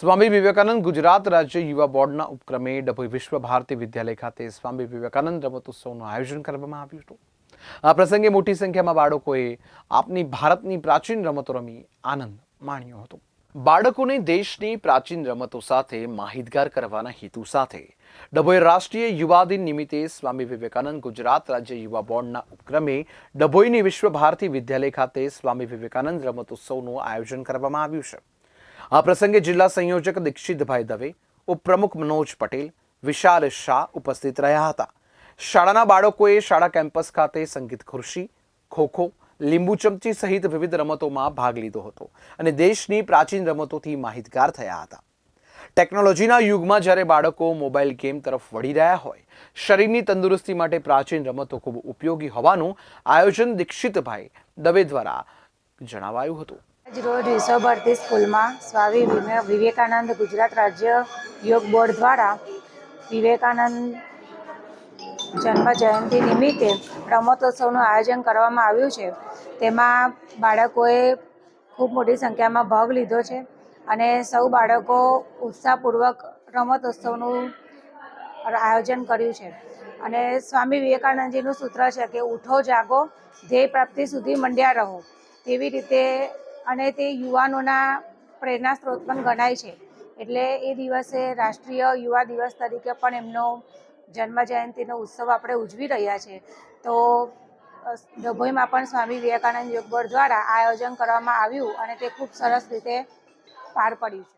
સ્વામી વિવેકાનંદ ગુજરાત રાજ્ય યુવા બોર્ડના ઉપક્રમે ડભોઈ વિશ્વ ભારતી વિદ્યાલય ખાતે સ્વામી વિવેકાનંદ રમતોત્સવનું આયોજન કરવામાં આવ્યું હતું. આ પ્રસંગે મોટી સંખ્યામાં બાળકોએ આપની ભારતની પ્રાચીન રમતો રમી આનંદ માણ્યો હતો. બાળકોને દેશની પ્રાચીન રમતો સાથે માહિતગાર કરવાના હેતુ સાથે ડભોઈ રાષ્ટ્રીય યુવા દિન નિમિત્તે સ્વામી વિવેકાનંદ ગુજરાત રાજ્ય યુવા બોર્ડના ઉપક્રમે ડભોઈની વિશ્વ ભારતી વિદ્યાલય ખાતે સ્વામી વિવેકાનંદ રમતોત્સવનું આયોજન કરવામાં આવ્યું છે. આ પ્રસંગે જિલ્લા સંયોજક દીક્ષિતભાઈ દવે, ઉપપ્રમુખ મનોજ પટેલ, વિશાલ શાહ ઉપસ્થિત રહ્યા હતા. શાળાના બાળકોએ શાળા કેમ્પસ ખાતે સંગીત ખુરશી, ખોખો, લીંબુ ચમચી સહિત વિવિધ રમતોમાં ભાગ લીધો હતો અને દેશની પ્રાચીન રમતોથી માહિતગાર થયા હતા. ટેકનોલોજીના યુગમાં જ્યારે બાળકો મોબાઈલ ગેમ તરફ વળી રહ્યા હોય, શરીરની તંદુરસ્તી માટે પ્રાચીન રમતો ખૂબ ઉપયોગી હોવાનું આયોજન દીક્ષિતભાઈ દવે દ્વારા જણાવાયું હતું. રોજ વિશ્વ ભારતી સ્કૂલમાં સ્વામી વિવે- વિવેકાનંદ ગુજરાત રાજ્ય યોગ બોર્ડ દ્વારા વિવેકાનંદ જન્મ જયંતિ નિમિત્તે રમતોત્સવનું આયોજન કરવામાં આવ્યું છે. તેમાં બાળકોએ ખૂબ મોટી સંખ્યામાં ભાગ લીધો છે અને સૌ બાળકો ઉત્સાહપૂર્વક રમતોત્સવનું આયોજન કર્યું છે. અને સ્વામી વિવેકાનંદજીનું સૂત્ર છે કે, ઉઠો, જાગો, ધ્યેય પ્રાપ્તિ સુધી મંડ્યા રહો. તેવી રીતે અને તે યુવાનોના પ્રેરણા સ્ત્રોત પણ ગણાય છે. એટલે એ દિવસે રાષ્ટ્રીય યુવા દિવસ તરીકે પણ એમનો જન્મ જયંતિનો ઉત્સવ આપણે ઉજવી રહ્યા છે. તો ડભોઈમાં પણ સ્વામી વિવેકાનંદ યોગ દ્વારા આયોજન કરવામાં આવ્યું અને તે ખૂબ સરસ રીતે પાર પડ્યું છે.